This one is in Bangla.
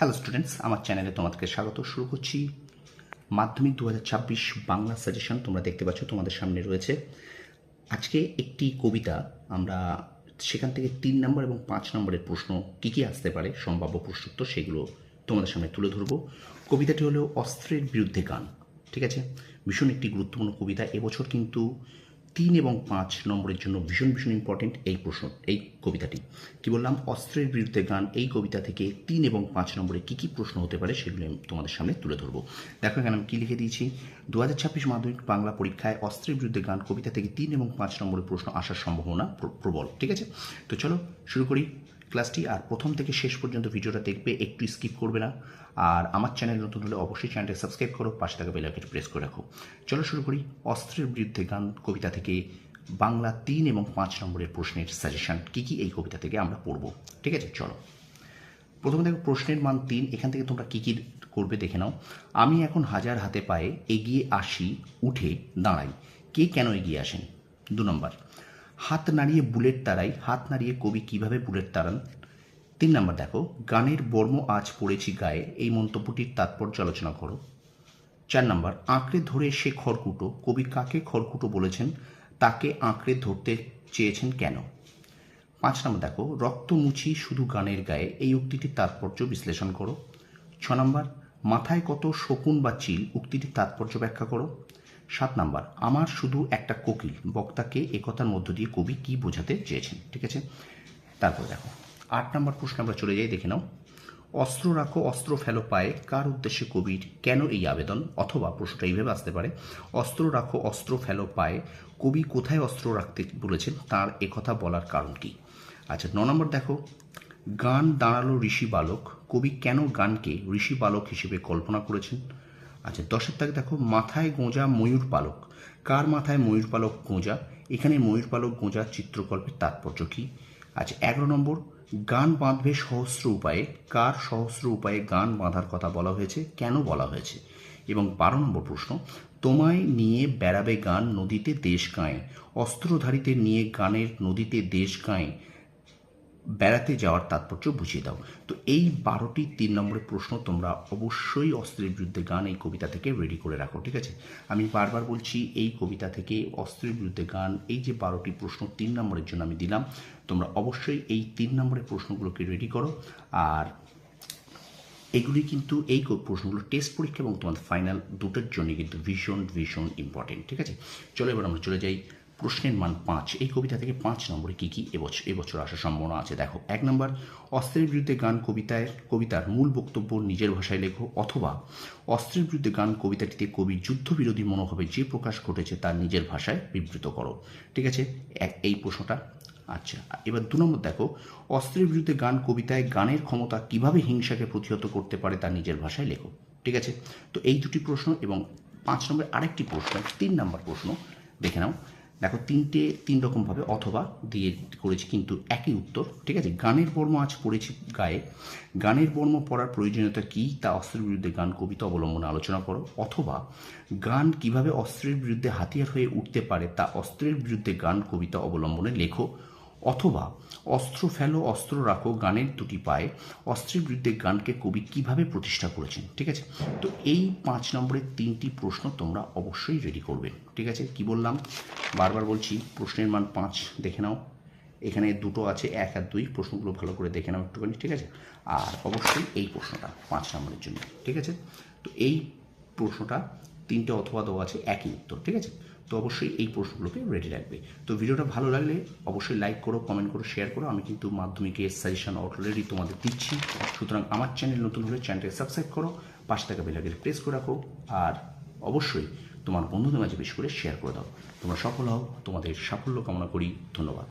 হ্যালো স্টুডেন্টস আমার চ্যানেলে তোমাদেরকে স্বাগত। শুরু করছি মাধ্যমিক দু হাজার ছাব্বিশ বাংলা সাজেশন তোমরা দেখতে পাচ্ছ, তোমাদের সামনে রয়েছে। আজকে একটি কবিতা, আমরা সেখান থেকে তিন নম্বর এবং পাঁচ নম্বরের প্রশ্ন কী কী আসতে পারে, সম্ভাব্য প্রশ্নোত্তর, সেগুলো তোমাদের সামনে তুলে ধরবো। কবিতাটি হলো অস্ত্রের বিরুদ্ধে গান, ঠিক আছে? ভীষণ একটি গুরুত্বপূর্ণ কবিতা। এবছর কিন্তু তিন এবং পাঁচ নম্বরের জন্য ভীষণ ভীষণ ইম্পর্টেন্ট এই প্রশ্ন, এই কবিতাটি। কি বললাম? অস্ত্রের বিরুদ্ধে গান, এই কবিতা থেকে তিন এবং পাঁচ নম্বরে কী কী প্রশ্ন হতে পারে সেগুলি আমি তোমাদের সামনে তুলে ধরবো। দেখো, এখানে আমি কী লিখে দিয়েছি? দু হাজার ছাব্বিশ মাধ্যমিক বাংলা পরীক্ষায় অস্ত্রের বিরুদ্ধে গান, কবিতা থেকে তিন এবং পাঁচ নম্বরের প্রশ্ন আসার সম্ভাবনা প্রবল, ঠিক আছে? তো চলো শুরু করি। ক্লাসটি আর প্রথম থেকে শেষ পর্যন্ত ভিডিওটা দেখবে, একটু স্কিপ করবে না। আর আমার চ্যানেল নতুন হলে অবশ্যই চ্যানেলটি সাবস্ক্রাইব করো, পাশে থাকা বেলাইকনটি প্রেস করে রাখো। চলো শুরু করি অস্ত্রের বিরুদ্ধে গান কবিতা থেকে বাংলা তিন এবং পাঁচ নম্বরের প্রশ্নের সাজেশন কী কী এই কবিতা থেকে আমরা পড়ব? ঠিক আছে, চলো। প্রথমে দেখো প্রশ্নের মান তিন, এখান থেকে তোমরা কী কী করবে দেখে নাও। আমি এখন হাজার হাতে পায়ে এগিয়ে আসি, উঠে দাঁড়াই। কে কেন এগিয়ে আসেন? দু নম্বর। হাত নাড়িয়ে বুলেট তাড়াই, হাত নাড়িয়ে কবি কীভাবে বুলেট তাড়ান? তিন নম্বর দেখো, গানের বর্ম আজ পড়েছি গায়ে, এই মন্তব্যটির তাৎপর্য আলোচনা করো। চার নম্বর, আঁকড়ে ধরে সে খড়কুটো, কবি কাকে খড়কুটো বলেছেন, তাকে আঁকড়ে ধরতে চেয়েছেন কেন? পাঁচ নম্বর দেখো, রক্ত মুছি শুধু গানের গায়ে, এই উক্তিটির তাৎপর্য বিশ্লেষণ করো। ছ নম্বর, মাথায় কত শকুন বা চিল, উক্তিটির তাৎপর্য ব্যাখ্যা করো। সাত নম্বর, আমার শুধু একটা কোকিল, বক্তাকে একথার মধ্য দিয়ে কবি কি বোঝাতে চেয়েছেন, ঠিক আছে? তারপর দেখো, আট নম্বর প্রশ্ন আমরা চলে যাই, দেখে নাও। অস্ত্র রাখো, অস্ত্র ফেলো পায়ে, কার উদ্দেশ্যে কবির কেন এই আবেদন? অথবা প্রশ্নটা এইভাবে আসতে পারে, অস্ত্র রাখো, অস্ত্র ফেলো পায়ে, কবি কোথায় অস্ত্র রাখতে বলেছেন, তার একথা বলার কারণ কি? আচ্ছা ন নম্বর দেখো, গান দাঁড়াল ঋষি বালক, কবি কেন গানকে ঋষি বালক হিসেবে কল্পনা করেছেন? আচ্ছা দশের তাকে দেখো, মাথায় গোঁজা ময়ূর পালক। কার মাথায় ময়ূর পালক গোঁজা? এখানে ময়ূর পালক গোঁজা চিত্রকল্পের তাৎপর্য কী? আচ্ছা এগারো নম্বর, গান বাঁধবে সহস্র উপায়ে। কার সহস্র উপায়ে গান বাঁধার কথা বলা হয়েছে? কেন বলা হয়েছে? এবং বারো নম্বর প্রশ্ন, তোমায় নিয়ে বেড়াবে গান নদীতে দেশ গায়ে অস্ত্রধারীতে নিয়ে গানের নদীতে দেশ গায়ে বেড়াতে যাওয়ার তাৎপর্য বুঝিয়ে দাও। তো এই বারোটি তিন নম্বরের প্রশ্ন তোমরা অবশ্যই অস্ত্রের বিরুদ্ধে গান এই কবিতা থেকে রেডি করে রাখো, ঠিক আছে? আমি বারবার বলছি, এই কবিতা থেকে অস্ত্রের বিরুদ্ধে গান, এই যে বারোটি প্রশ্ন তিন নম্বরের জন্য আমি দিলাম, তোমরা অবশ্যই এই তিন নম্বরের প্রশ্নগুলোকে রেডি করো। আর এগুলি কিন্তু, এই প্রশ্নগুলো টেস্ট পরীক্ষা এবং তোমাদের ফাইনাল দুটোর জন্য কিন্তু ভীষণ ভীষণ ইম্পর্টেন্ট ঠিক আছে? চলো এবার আমরা চলে যাই। প্রশ্নের মান পাঁচ। এই কবিতা থেকে পাঁচ নম্বরে কী কী এবছর এবছর আসার সম্ভাবনা আছে? দেখো, এক নম্বর, অস্ত্রের বিরুদ্ধে গান কবিতায়, কবিতার মূল বক্তব্য নিজের ভাষায় লেখো অথবা অস্ত্রের বিরুদ্ধে গান কবিতাটিতে কবি যুদ্ধবিরোধী মনোভাবে যে প্রকাশ ঘটেছে তার নিজের ভাষায় বিবৃত করো। ঠিক আছে? এই প্রশ্নটা। আচ্ছা এবার দু নম্বর দেখো, অস্ত্রের বিরুদ্ধে গান কবিতায় গানের ক্ষমতা কীভাবে হিংসাকে প্রতিহত করতে পারে তার নিজের ভাষায় লেখো। ঠিক আছে? তো এই দুটি প্রশ্ন এবং পাঁচ নম্বর আরেকটি প্রশ্ন, তিন নম্বর প্রশ্ন দেখে নাও। দেখো, তিনটে, তিন রকমভাবে অথবা দিয়ে করেছি কিন্তু একই উত্তর, ঠিক আছে? গানের বর্ম আজ পড়েছি গায়ে। গানের বর্ম পড়ার প্রয়োজনীয়তা কী? তা অস্ত্রের বিরুদ্ধে গান, কবিতা অবলম্বনে আলোচনা করো। অথবা গান কীভাবে অস্ত্রের বিরুদ্ধে হাতিয়ার হয়ে উঠতে পারে তা অস্ত্রের বিরুদ্ধে গান, কবিতা অবলম্বনে লেখো। অথবা অস্ত্র ফেলো, অস্ত্র রাখো, গানের দুটি পায়ে অস্ত্রের বিরুদ্ধে গানকে কবি কীভাবে প্রতিষ্ঠা করেছেন, ঠিক আছে? তো এই পাঁচ নম্বরের তিনটি প্রশ্ন তোমরা অবশ্যই রেডি করবে, ঠিক আছে? কি বললাম? বারবার বলছি, প্রশ্নের মান পাঁচ, দেখে নাও। এখানে দুটো আছে, এক আর দুই, প্রশ্নগুলো ভালো করে দেখে নাও একটুখানি, ঠিক আছে? আর অবশ্যই এই প্রশ্নটা পাঁচ নম্বরের জন্য, ঠিক আছে? তো এই প্রশ্নটা তিনটে অথবা দেওয়া আছে, একই উত্তর, ঠিক আছে? তো অবশ্যই এই প্রশ্নগুলোকে রেডি রাখবে। তো ভিডিওটা ভালো লাগলে অবশ্যই লাইক করো কমেন্ট করো শেয়ার করো। আমি কিন্তু মাধ্যমিকের সাজেশন অলরেডি তোমাদের দিচ্ছি। সুতরাং আমার চ্যানেল নতুন হলে চ্যানেলটাকে সাবস্ক্রাইব করো, পাশে থাকা বেলাকে প্রেস করে রাখো, আর অবশ্যই তোমার বন্ধুদের মাঝে বেশি করে শেয়ার করে দাও। তোমরা সফল হও, তোমাদের সাফল্য কামনা করি, ধন্যবাদ।